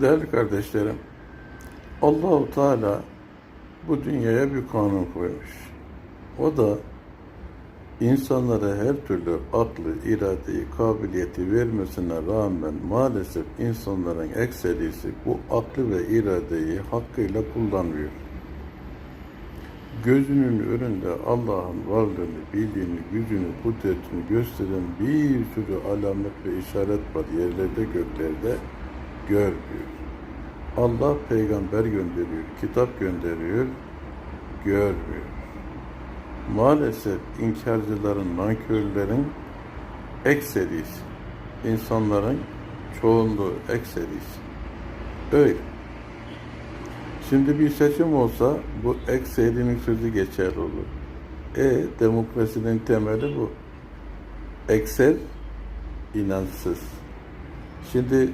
Değerli kardeşlerim, Allahu Teala bu dünyaya bir kanun koymuş. O da insanlara her türlü aklı, iradeyi, kabiliyeti vermesine rağmen maalesef insanların ekserisi bu aklı ve iradeyi hakkıyla kullanmıyor. Gözünün önünde Allah'ın varlığını, bildiğini, gücünü, kudretini gösteren bir sürü alamet ve işaret var yerlerde göklerde görmüyor. Allah peygamber gönderiyor, kitap gönderiyor, görmüyor. Maalesef inkarcıların, nankörlerin ekserisi, insanların çoğunluğu ekserisi. Öyle. Şimdi bir seçim olsa bu ekserinin sözü geçer olur. E demokrasinin temeli bu. Ekser inançsız. Şimdi